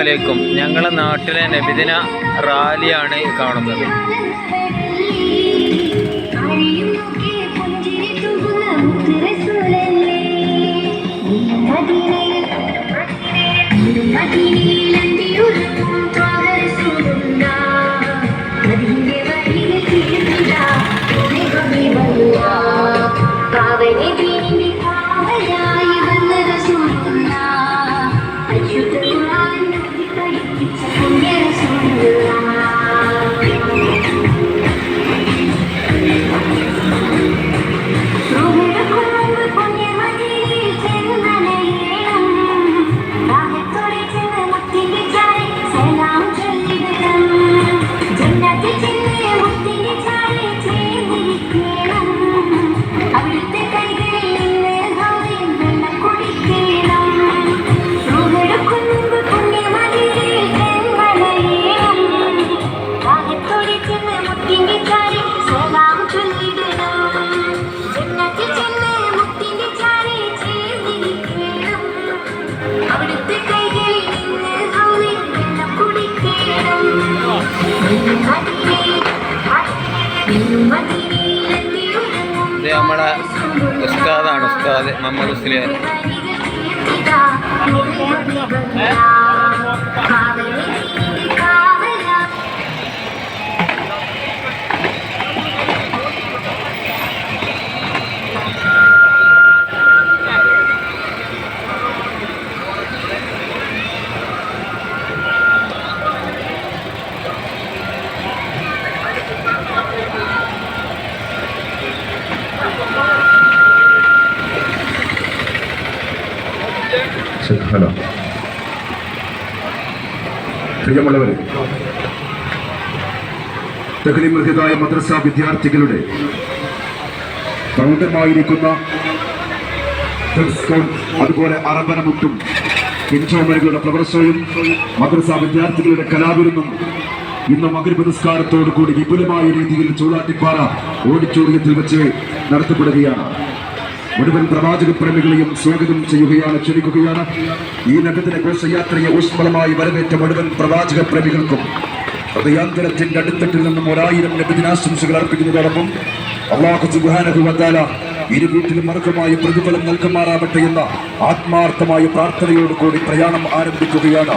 അലൈക്കും. ഞങ്ങളുടെ നാട്ടിലെ നബിദിന റാലിയാണ് കാണുന്നത്. night, it's a funeral song. ഇത് ഉസ്താദാണ് ഉസ്താദ് മുഹമ്മദ് ഉസ്ലിയാർ ഹലോ പ്രിയമുള്ളവരെ തകലിമൃഗതായ മദ്രസ വിദ്യാർത്ഥികളുടെ പ്രൗഢമായിരിക്കുന്ന അതുപോലെ അറബനമുട്ടും പിൻചോമലുകളുടെ പ്രവർത്തനവും മദ്രസ വിദ്യാർത്ഥികളുടെ കലാവിരുന്നും ഇന്ന് മകരപ നിസ്കാരത്തോടു കൂടി വിപുലമായ രീതിയിൽ ചൂടാട്ടിപ്പാറ ഓഡിറ്റോറിയത്തിൽ വെച്ച് നടത്തപ്പെടുകയാണ്. മുഴുവൻ പ്രവാചക പ്രേമികളെയും സ്വാഗതം ചെയ്യുകയാണ് ക്ഷണിക്കുകയാണ്. ഈ നഗരത്തിലെ ഘോഷയാത്രയെ ഊഷ്മളമായി വരവേറ്റ മുഴുവൻ പ്രവാചക പ്രേമികൾക്കും ഹൃദയാന്തരത്തിന്റെ അടുത്തട്ടിൽ നിന്നും ഒരായിരം നബിദിനാശംസകൾ അർപ്പിക്കുന്നതോടൊപ്പം അള്ളാഹു സുബ്ഹാനഹു വതആല ഇരു വീട്ടിലും മറക്കമായ പ്രതിഫലം നൽകുമാറാവട്ടെ എന്ന ആത്മാർത്ഥമായ പ്രാർത്ഥനയോടുകൂടി പ്രയാണം ആരംഭിക്കുകയാണ്.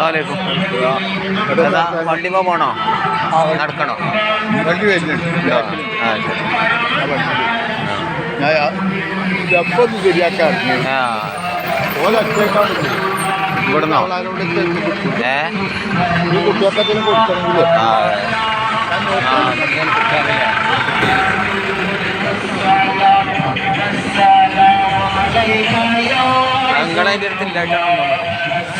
അസ്സാലേക്കും പോണോ? നടക്കണോ? പള്ളി വരുന്നുണ്ട്. ആ ആ ഇവിടുന്നോ? ഏ? കുട്ടിയൊക്കെ കൊടുക്കണമെങ്കിൽ ആ ഞങ്ങളതിന്റെ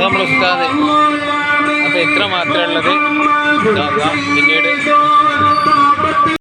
നമ്മൾ ഉസ്താദ്. അപ്പോൾ ഇത്ര മാത്രമേ ഉള്ളത്. പിന്നീട്.